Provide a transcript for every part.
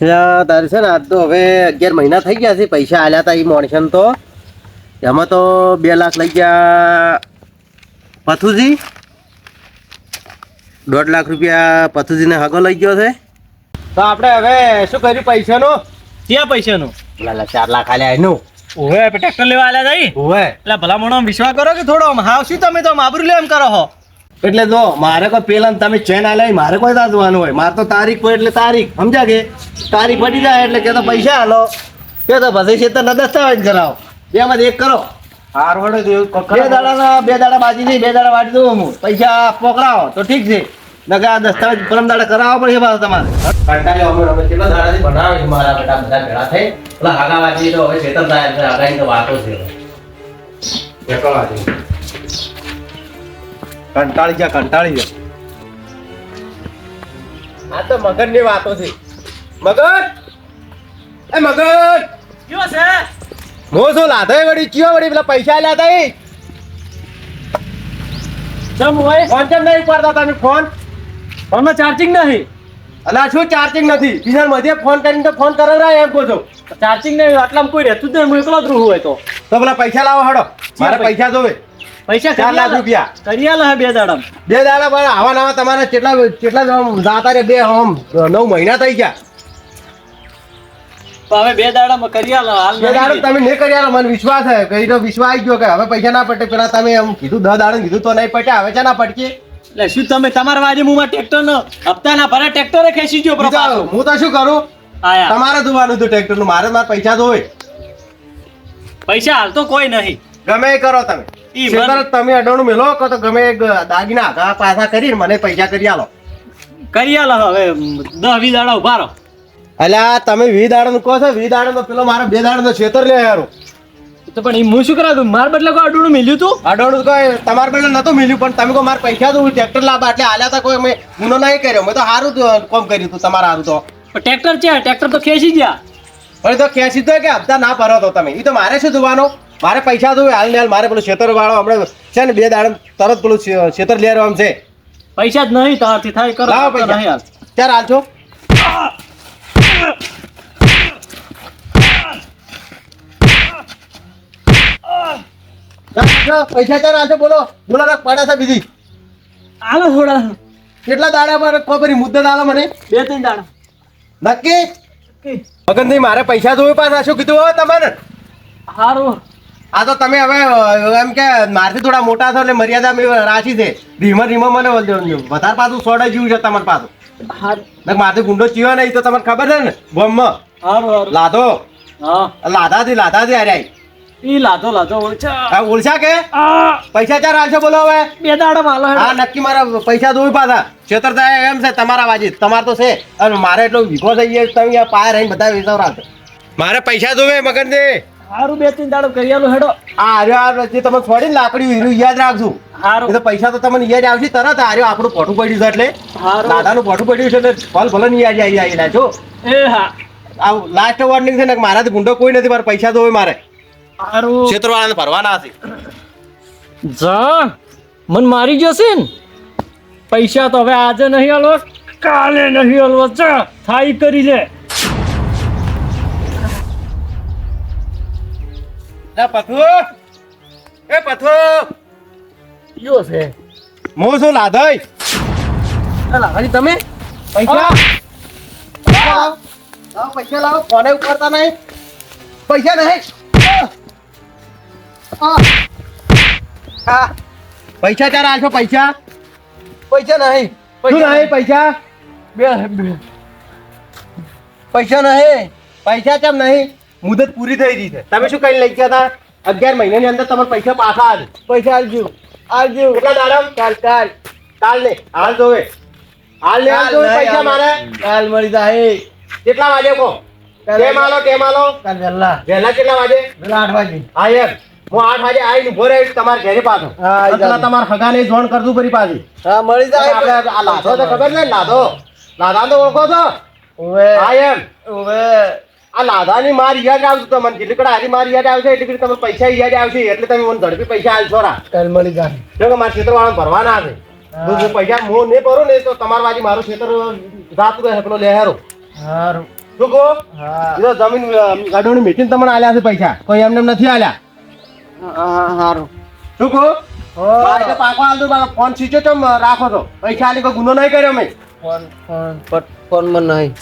તારે છે ને આજ તો હવે અગિયાર મહિના થઈ ગયા છે પૈસા આલ્યા હતા એ મોણસન તો. એમાં તો બે લાખ લઈ ગયા પથુજી. દોઢ લાખ રૂપિયા પથુજીને હગો લઈ ગયો છે. તો આપણે હવે શું કર્યું પૈસાનું? ક્યાં પૈસાનું? લાલા ચાર લાખ આલ્યા એનું. ઓવે ટ્રેક્ટર લેવા આલ્યા જાય હોવે એટલે ભલા મોણો વિશ્વાસ કરો કે થોડો આમ? હાવ શું તમે તો આમ આબરૂ લે એમ કરો હો? એટલે જો મારે કોઈ પેલા તમે ચેન આલે મારે કોઈ દાદવાનું હોય. મારે તો તારીખ હોય એટલે તારીખ. સમજ્યા કે? તારીખ પડી જાય એટલે કે તો પૈસા હાલો કે તો પછી છે તો દસ્તાવેજ કરાવો. બેમાંથી એક કરો. બે દાડા બે દાડા બાજી નહીં બે દાડા વાટી દઉં હું. પૈસા પકડાવો તો ઠીક છે. નગા આ દસ્તાવેજ પરમ દાડા કરાવવા પડે પાછો તમારે. કંટાળ્યો અમે અમે કેટલા દાડાથી બનાવે છે મારા બેટા બધા ભેળા થઈ. પેલા હાગા વાજી તો હવે ચેતન થાય છે હાગાની તો વાતો છે. કંટાળી ગયા કંટાળી ગયા. આ તો મગજની વાતો છે. મગન! એ મગન! કયો છે? હું શું લાધે વળી? ચિયો વળી? પેલા પૈસા આલ્યા એ? ચમ હોય? ફોન કેમ નહીં પડતા તમે ફોન? ફોનમાં ચાર્જિંગ નહીં. અલા શું ચાર્જિંગ નથી? બીજા મધ્ય ફોન કરીને તો ફોન કરાવરા એમ કહો છો. ચાર્જિંગ નહીં આટલામાં કોઈ રહેતું જ નહીં. હું એકલો જ રહું હોય તો. તો પેલા પૈસા લાવો હડો. મારે પૈસા જોવે. પૈસા ચાર લાખ રૂપિયા. કરી આલે હે બે દાડા બે દાડા પણ આવા નવા તમારે કેટલા કેટલા જાતા રે બે હમ નવ મહિના થઈ ગયા. તો હવે બે દાડામાં કરી આલે હાલ બે દાડા તમે નહીં કરી આલો મને વિશ્વાસ છે કઈ તો વિશ્વાસ આવી ગયો કે હવે પૈસા ના પટે પેલા તમે એમ કીધું દસ દાડા કીધું તો નહીં પટે હવે છે ના પટકે? એટલે શું તમે તમારા વાજે મુમાં ટ્રેક્ટર નો હપ્તા ના ભરા ટ્રેક્ટરે ખેંચી ગયો હું તો શું કરું? તમારે જોવાનું હતું ટ્રેક્ટરનું મારે મારે પૈસા ધોય પૈસા હાલ તો કોઈ નહીં. ગમે કરો તમે. તમે અડાણું મેલો કો તો ગમે એક દાગીના આગા પાછા કરીને મને પૈસા કરી આલો. કરી આલો હવે દસ વીસ દાડા ઊભા રહો. અલ્યા તમે વી દાડા નું કહો છો વી દાડા નો પેલો મારો બે દાડા નો છેતર લે યાર તો પણ એ હું શું કરાવું? માર બદલે કોઈ અડું મિલ્યું તું? અડોણું કોઈ તમારા બદલે નતું મિલ્યું પણ તમે કહો મારા પૈસા દઉં ટ્રેક્ટર લાવવા એટલે આલ્યા તા કોઈ મેં ગુનો નહીં કર્યો. મેં તો સારું કોમ કર્યું તું તમારા સારું તો. ટ્રેક્ટર છે ટ્રેક્ટર તો ખેંચી ગયા. પણ તો ખેંચી તો કે હપ્તા ના ભરો તો તમે. એ તો મારે શું જોવાનો? મારે પૈસા જોવે હાલ ને હાલ મારે પેલું છેતર વાળો હમણાં છે ને બે દાડા તરત પેલું છેતર લે આમ છે. પૈસા જ નહીં તારથી થાય કરો લાવો પૈસા. નહીં હાલ. ત્યારે હાલ છો. પૈસા ચાર હાલ બોલો. બોલો રાખ પડે છે બીજી. હાલો થોડા. કેટલા દાડા મારે ખબર મુદ્દત આલો મને? બે ત્રણ દાડા. નક્કી? મગનભાઈ મારે પૈસા જોવે પાછા શું કીધું હવે તમારે સારું આ તો તમે હવે એમ કે મારથી થોડા મોટા છો એટલે મર્યાદા મેં રાખી છે. ધીમે ધીમે મને વધારે પાછું સોડા જેવું છે તમારે પાછું મારથી ગુંડો ચીયો નહીં તો તમને ખબર છે ને? સારું લાધો હા. લાધાથી લાધાથી હારે આવી ઈ લાધો લાધો ઓળછા આ કે? પૈસા ચાર હાલશો બોલો હવે. બે દાડા માલો હા નક્કી મારા પૈસા જોઈ પાછા. છેતર થાય એમ છે તમારા વાજી. તમારે તો છે. અને મારે એટલો વીખો થઈ ગયો તમે આ પાય રહીને બધા વેચાવ રાખો મારે પૈસા જોવે મગન દે સારું બે ત્રણ દાડો કરી આલો હેડો. આ આર્યો આ જે તમે છોડીને લાકડી હીરું યાદ રાખજો. હારું. તો પૈસા તો તમને યાદ આવશે તરત આર્યો આપણું પોઠું પડ્યું છે એટલે. દાદાનું પોઠું પડ્યું છે એટલે ભલ ભલે નહીં યાદ આવી આવી છો એ હા. આ લાસ્ટ વોર્નિંગ છે ને કે મારાથી ગુંડો કોઈ નથી મારા પૈસા હોય મારે. હારું. ક્ષેત્રવાળાને ભરવાના હશે જા મન મારી જશે ને. પૈસા તો હવે આજે નહીં આલો કાલે નહીં આલવો ચા થાય કરી લે. એ પથુ એ પથુ યો છે હું શું લાધઈ લાખાજી તમે પૈસા પૈસા લાવો લાવો પૈસા લાવો ફોને ઉપાડતા નહીં પૈસા નહીં આ. આ. પૈસા ચાર આલશો પૈસા પૈસા નહીં શું નહીં પૈસા બે બે પૈસા નહીં પૈસા કેમ નહીં મુદત પૂરી થઈ રહી છે. તમે શું કઈ લઈ ગયા હતા? અગિયાર મહિનાની અંદર તમારે પૈસા પાછા આલ. પૈસા આવજો આવજો કેટલા દાડા કાલ કાલ કાલ ને હાલ જોવે. હાલ ને હાલ જોવે પૈસા મારે. કાલ મળી જાય. કેટલા વાગે કો? કેમ આલો કેમ આલો? કાલ વહેલા. વહેલા કેટલા વાગે? વહેલા આઠ વાગે. હા યાર હું આઠ વાગે આવીને ઊભો રહીશ તમારા ઘરે પાછો. પેલા તમારા હગાને જોણ કરતું ફરી પાછી. હા મળી જાય. આપણે આ લાધો તો ખબર ને લાધો. લાધા તો ઓળખો છો? હા એમ. આ લાધાની માર યાદ આવશે તમને જેટલી કડા હારી માર યાદ આવશે એટલે તમે પૈસા યાદ આવશે એટલે તમે મને ઝડપી પૈસા આલશો રા. કાલ મળી જાય જો કે મારા ક્ષેત્ર વાળા ભરવાના આવે. પૈસા મો નહીં ભરું ને તો તમારા વાજી મારું ક્ષેત્ર જાતું રહે પેલો લેહેરો શું કહો હા. તો જમીન ગાડોની મેચીને તમને આલ્યા છે પૈસા? કોઈ એમને એમ નથી આલ્યા? સારું શું કહો મારે પાકો આલ ફોન સીચો ચમ રાખો છો પૈસા આલી કોઈ ગુનો નહીં કર્યો મેં. Phone phone. ફોનમાં નહીં.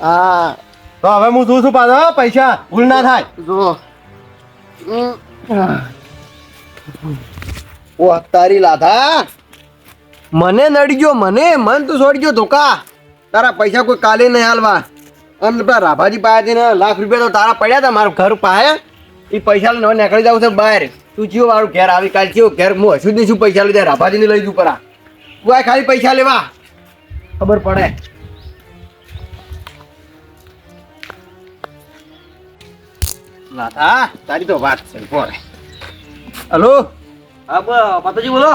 હા તો હવે હું શું છું પાછો પૈસા. ભૂલ ના થાય. જો. ઓ તારી લાધા. મને નડી ગયો મને મન તું છોડી ગયો ધોકા. તારા પૈસા કોઈ કાલે નહીં હાલવા. અને પેલા રાભાજી પાસેથી ને લાખ રૂપિયા તો તારા પડ્યા હતા મારું ઘર પાસે. એ પૈસા લઈને હવે નીકળી જાવ છે બહાર. તું જીવો મારું ઘેર આવી કાલ જીવો ઘેર હું હશું જ નહીં છું પૈસા લીધા. રાભાજીને લઈ જઉં પરા. તું આ ખાલી પૈસા લેવા. ખબર પડે. લાધા તારી તો વાત છે બોલ. હલો? હા માતાજી બોલો.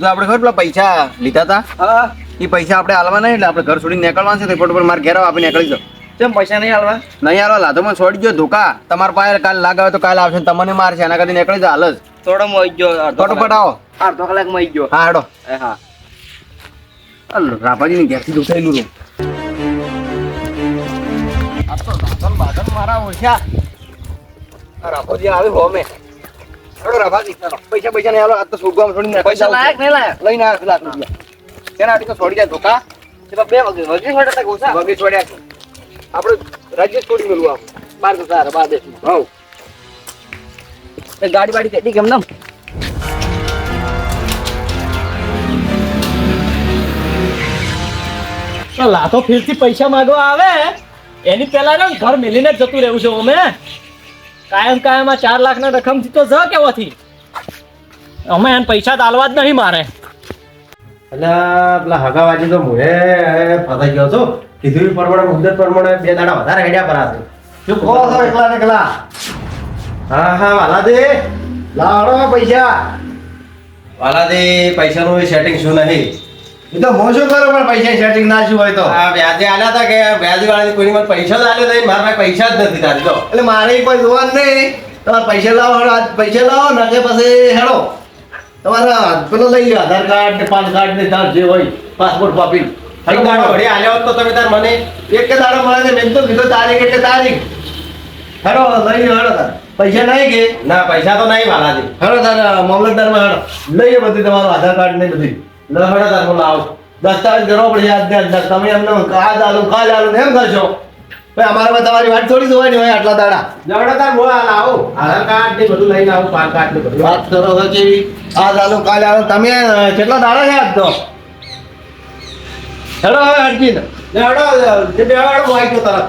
જો આપણે ખબર પેલા પૈસા લીધા હતા? હા. એ પૈસા આપણે હાલવા નહીં એટલે આપણે ઘર છોડીને નીકળવાનું છે તો ફોટો પર મારે ઘેર આપણે નીકળી જાઓ. કેમ પૈસા નહીં હાલવા? નહીં હાલવા લાધો મને છોડી ગયો ધોકા. તમારા પાસે કાલ લાગાવે તો કાલ આવશે ને તમને મારશે એના કરતા નીકળી જાઓ હાલ જ. થોડો મળી ગયો અડધો ફોટો. પટાવો અડધો કલાક મળી ગયો. હા હાડો. એ હા. હાલ રાભાજીની ઘેરથી દુખાયેલું રૂમ આ તો મારા ઓછા. આ રાભાજી આવે હોમે હેડો પૈસા પૈસા નહીં હાલો આ તો છોડવામાં છોડીને પૈસા લાયક નહીં લાયક. લઈને આવ્યો લાખ રૂપિયા તેના હાથી તો છોડી જાય ધોકા. તે બે વગે વગે છોડે તક ઓછા વગી છોડ્યા છે. આપણે રાજ્ય છોડી મેળવું આમ. બાર તો સારા બાર દેશ હવ. ગાડી બાડી કેટલી કેમ નમ? તો લાતો ફેરથી પૈસા માંગવા આવે. એની પેલા ઘર મેલીને જ જતું રહેવું છે અમે કાયમ કાયમ આ ચાર લાખના રકમથી તો જ કેવાથી. અમે એને પૈસા તાલવા જ નહીં મારે. એટલે પેલા હગાવાજી તો મુએ ફસાઈ ગયો છો. કીધું પ્રમાણે મુદ્દત પ્રમાણે બે દાડા વધારે હેડ્યા પરા છે શું કહો છો એકલા ને એકલા? હા હા વાલા દે લાવડો પૈસા. વાલા દે પૈસાનું સેટિંગ શું નહીં? એ તો હું શું કરું પણ પૈસા સેટિંગ ના શું હોય તો? આ વ્યાજે આલ્યા હતા કે વ્યાજ વાળાની કોઈની મને પૈસા જ આલ્યો નહીં મારા પાસે પૈસા જ નથી તારી તો એટલે મારે કોઈ જોવાનું નહીં. તમારે પૈસા લાવો હેડો આજ પૈસા લાવો ને કે પછી હેડો. તમારા પેલો લઈ લો આધાર કાર્ડ ને પાન કાર્ડ ને તાર જે હોય પાસપોર્ટ કોપી. એક દાડો ઘડી આલ્યો તો તમે તાર મને એક કે દાડો મળે મેં તો કીધો તારીખ એટલે તારીખ. હેડો લઈ લો હેડો તાર. પૈસા નહીં કે? ના પૈસા તો નહીં વાલાજી હેડો તાર મામલતદારમાં હેડો. લઈ લો બધી તમારું આધાર કાર્ડ ને બધું. તાર દસ્તાવેજ કરવો પડશે આજ ને તમે એમને કાજ આલુ કાજ આલુ એમ કરશો. ભાઈ અમારામાં તમારી વાત થોડી જોવાની હોય આટલા દાડા. હેડો તાર હું આ આધાર કાર્ડ ને બધું લઈને આવું પાન કાર્ડ ને બધું. વાત કરો છો કેવી? આજ આલુ કાલ આલુ તમે કેટલા દાડા છે આજ તો? હેડો હવે જે બે હેડો હું આવી ગયો તરત.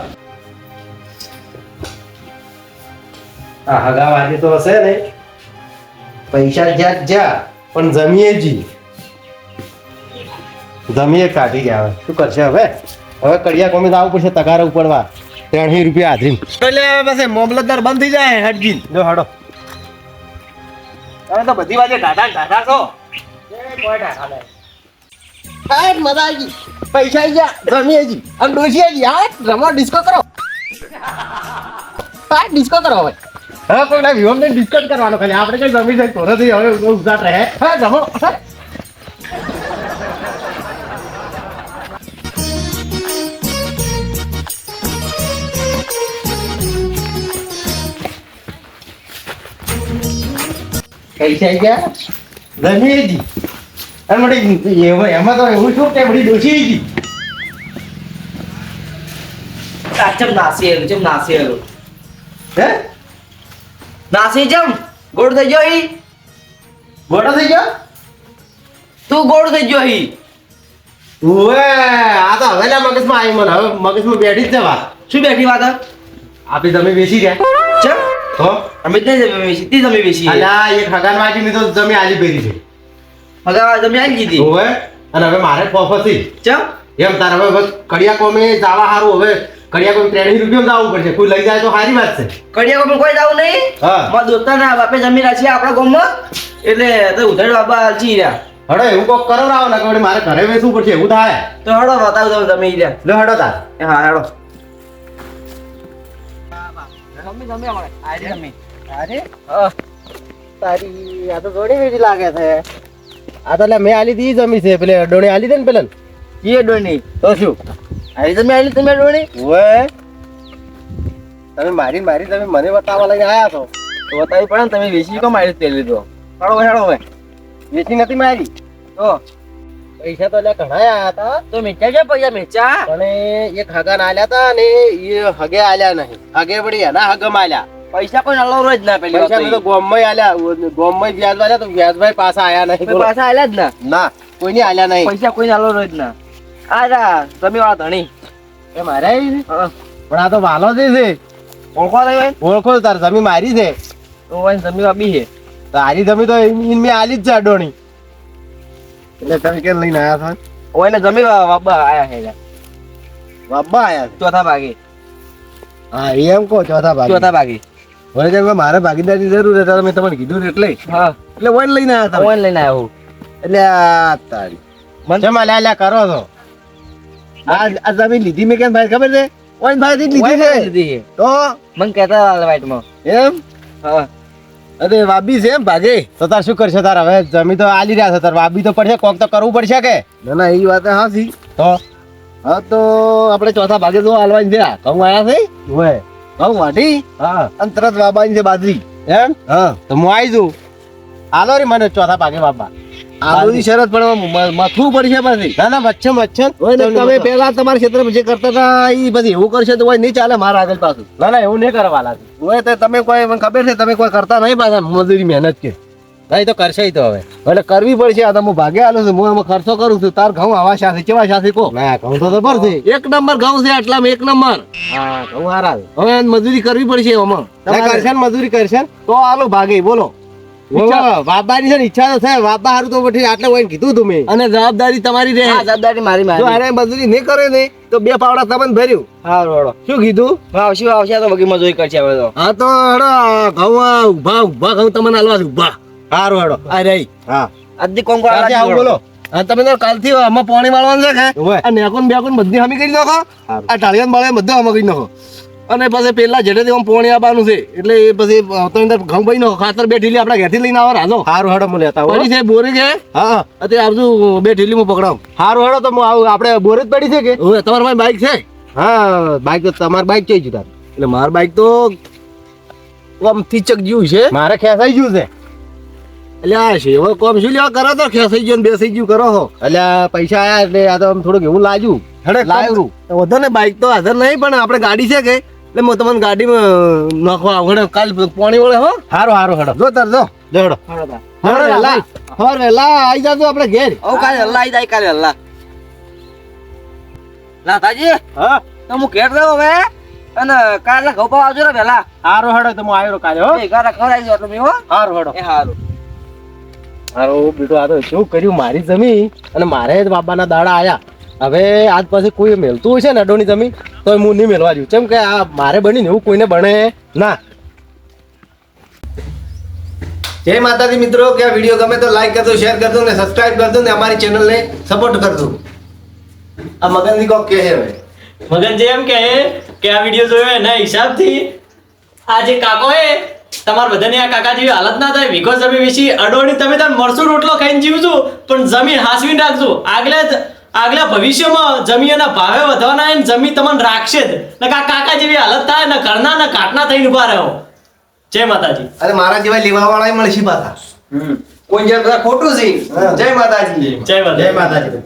આ હગાવાજી તો હશે ને પૈસા જ્યાં જ જા પણ જમીએ જી જમીએ કાઢી ગયા હવે. શું કરશે હવે? હવે કડિયા કોમી આવવું પડશે તગાર ઉપડવા. ત્રણસી રૂપિયા હાજરી એટલે બસ મામલતદાર બંધ થઈ જાય હટજી જો હેડો. તમે તો બધી વાજે ઢાઢા ઢાઢા છો. મજા આવી પૈસા આવી ગયા જમીએ જી. અને ડોસી આવી હા? રમો ડિસ્કો કરો. હા ડિસ્કો કરો હવે. હવે કોઈના વિહોમને ડિસ્કસ કરવાનો ખાલી. આપણે કઈ જમી જાય તો નથી હવે ઉદાટ રહે. હા રમો પૈસા ગયા ધનેજી અને વળી એમાં એમાં તો એવું શું કે બધી ડોસી ચમ નાસી એલું ચમ નાસી એલું હે? નાસી ચમ? ગોળ થઈ ગયો હી મોટો થઈ ગયો? તું ગોળ થઈ ગયો ઓએ આ તો હવે મગજમાં આવી મને. હવે મગજમાં બેઠી જ છે શું બેઠી વાત? આપી તમે બેસી ગયા ચમ? તો અમે જ નહીં જમી સીધી જમી બેસી અલા એક હગાન વાજી ની તો તમે આલી પહેરી છે. મગા જમી આવી દીધી હવે અને હવે મારે પોફસી ચમ? એમ તાર હવે કડિયા કોમે જાવા હારું હવે કડિયા કોમે ત્રેણી રૂપિયા જવું પડશે. કોઈ લઈ જાય તો સારી વાત છે. કડિયા કોઈ કોઈ જાવ નહીં. હા. મારા દોસ્તારના બાપે જમી રાખી આપણા ગામમાં. એટલે તો ઉધડ બાબા હાલચી રહ્યા. હડો એવું કોક કરો રાવ ને મારે ઘરે બેસવું પડશે એવું થાય. તો હડો બતાવ તમે જમી રહ્યા. લો હડો તાર. હા હેડો. આજે અરે તારી આ તો જોડી વેડી લાગે છે. આ તો લે મેં આલી દી જમી છે. પેલે ડોણી આલી દે ને પેલા એ ડોની તો શું? આવી તમે આલી તમે ડોણી ઓય. તમે મારી મારી તમે મને બતાવવા લઈને આયા છો. તો બતાવી પડે ને તમે વેચી કેમ આવી તે લીધો? હેડો હેડો હવે. વેચી નથી મારી. તો. પૈસા તો એટલે ઘણા આયા હતા. તો મેચ્યા છે પૈસા મેચ્યા પણ એક હગા આલ્યા હતા અને એ હગે આલ્યા નહીં. હગે પડી એના હગમ આલ્યા. પૈસા કોઈ નલો જ ના પેલી પૈસા તો ગોમમાં આલ્યા. ગોમમાં વ્યાજ આલ્યા તો વ્યાજભાઈ પાછા આયા નહીં. પાછા આલ્યા જ ના? ના કોઈને આલ્યા નહીં. પૈસા કોઈ નાલો જ ના. આ રા તમે વાત ધણી. એ મારે. પણ આ તો વાલો જ છે. ઓળખો નહીં ઓળખો તાર જમી મારી છે. તો જમી વાબી છે. તારી જમી તો ઇન મે આલી જ છે અડોણી. એટલે તમે કેમ લઈને આયા છો? ઓ ને જમી વાબા આયા છે બાબા આયા ચોથા ભાગે. હા એમ કહો ચોથા ભાગે. ચોથા ભાગે. જેમ કે મારે ભાગીદારી જરૂર હતા મેં તમને કીધું ને એટલે. હા. એટલે વન લઈને આવ્યા ઓય લઈને આવ્યો એટલે આ તારી. મને લ્યા લ્યા કરો છો. આ આ જમીન લીધી મેં કેમ ભાઈ ખબર છે? ઓન ભાઈ લીધી છે. તો? મને કહેતા હતા વાઈટમાં. એમ? હા. અરે વાબી છે એમ ભાગે. તો તાર શું કરશે તાર? હવે જમીન તો આલી રહ્યા છે. તાર વાબી તો પડશે કોક તો કરવું પડશે કે? ના ના એ વાત હાસી તો? હા તો આપણે ચોથા ભાગે તો હાલવાની છે. ઘઉં આયા છે? હોય ઘઉં વાટી હા. અને તરત વાબાની છે બાજરી. એમ? હા. તો હું આવી જઉં. હાલો રે મને ચોથા ભાગે બાબા આલુની શરત પણ મથવું પડશે પછી. ના ના વચ્ચે વચ્ચે તમે પેલા તમારા ક્ષેત્ર જે કરતા હતા એ પછી એવું કરશે તો હોય નહીં ચાલે મારા આગળ પાછું. ના ના એવું નહીં કરવાના હોય તો તમે કોઈ મને ખબર છે તમે કોઈ કરતા નહીં પાછા મજૂરી મહેનત કે. ના તો કરશે તો હવે. એટલે કરવી પડશે આ તમે હું ભાગે આલો છું હું એમાં ખર્ચો કરું છું તાર ઘઉં આવા શાસી કેવા શાસી કો ના ઘઉં તો ભર છે એક નંબર ઘઉં છે આટલામાં એક નંબર. હા ઘઉં હારા હવે મજૂરી કરવી પડશે એમાં. કરશે મજૂરી કરશે તો આલો ભાગે બોલો. વાબાની છે ઈચ્છા તો થાય વાબા હારું તો પછી આટલે હોય કીધું તું મેં. અને જવાબદારી તમારી રહે. જવાબદારી મારી મારી. આરે મજૂરી નહીં કરે ને તો બે પાવડા તમને ભર્યું. હા રોડો શું કીધું? આવશે આવશે તો બગી મજૂરી કરશે હવે તો. હા તો હેડો ઘઉં ઊભા ઊભા ઘઉં તમને હાલવા ઊભા. સારું હેડો આ રહી. હા. આજથી કોમ કરવા કાલથી બોલો. તમે તો કાલથી આમાં પાણી મારવાનું છે કે. બેકોન બધી હમી કરી નાખો. આ ટાળિયાન બધું હમી કરી નાખો. અને પછી પેલા જેઠેથી આમ પોણી આવવાનું છે એટલે એ પછી તો અંદર ઘઉં ભાઈ નો ખાતર બે ઢીલી આપણા ઘેરથી લઈને આવો રાજો હારું હેડો મને લેતા પડી છે બોરી છે? હા અત્યારે આવજો બે ઢીલી હું પકડાવું. સારું હેડો તો આવું આપણે બોરી જ પડી છે કે? હવે તમારા પાસે બાઈક છે? હા બાઈક તો તમારી બાઈક કઈ જતા એટલે માર બાઈક તો આમ તીચક જેવું છે. મારે ખેસાઈ ગયું છે. એટલે આ સેવા કોમ શું લેવા કરો તો ખેસાઈ ગયો બેસી ગયું કરો હો. એટલે પૈસા આયા એટલે આ તો આમ થોડુંક એવું લાજુ હેડે લાવ્યું. વધો ને બાઈક તો હાજર નહીં પણ આપણે ગાડી છે કે? એટલે હું તમને ગાડીમાં નાખવા આવડે કાલ પાણી વળે હો. સારું હારો હડો. જો તાર જો. જો હડો. હવાર વહેલા હવાર વહેલા આવી જાજો આપણે ઘેર. ઓ કાલે અલ્લા આવી જાય કાલે હલ્લા. લાતાજી હા. તો હું ઘેર જાવ હવે અને કાલે ઘઉં આવજો ને પેલા. હારો હડો તો હું આવ્યો કાલે હો. એ ઘરે ખવડાવી જો એટલે મેં હો. હારો હડો. એ હારું. હારો બેટો આ તો શું કર્યું? મારી જમીન અને મારે જ બાબાના દાડા આયા. હવે આજ પછી કોઈ મેલતું હોય છે ને અડોની જમીન તો હું નહીં મેળવા દઉં કેમ કે આ મારે બનીને એવું કોઈને બને ના. જય માતાજી મિત્રો કે આ વીડિયો ગમે તો લાઈક કરજો શેર કરજો ને સબસ્ક્રાઇબ કરજો ને અમારી ચેનલને સપોર્ટ કરજો. આ મગનજી કોક કે છે હવે. મગનજી એમ કહે કે આ વીડિયો જોયો એના હિસાબથી. આ જે કાકો હે તમારા બધાની આ કાકા જેવી હાલત ના થાય. વિકો જમી વિશે અડોણી તમે તાર મરસું રોટલો ખાઈને જીવજો પણ જમીન હાસવીને રાખજો. આગલા જ- આગલા ભવિષ્યમાં જમીનના ભાવે વધવાના ને જમીન તમને રાખશે જ. ને આ કાકા જેવી હાલત થાય ને ઘરના ને કાટના થઈને ઊભા રહ્યો જય માતાજી. અરે મારા જેવા લેવા વાળા મળશે પાછા. કોઈ જગ્યા ખોટું છે. જય માતાજી. જય માતાજી. જય માતાજી.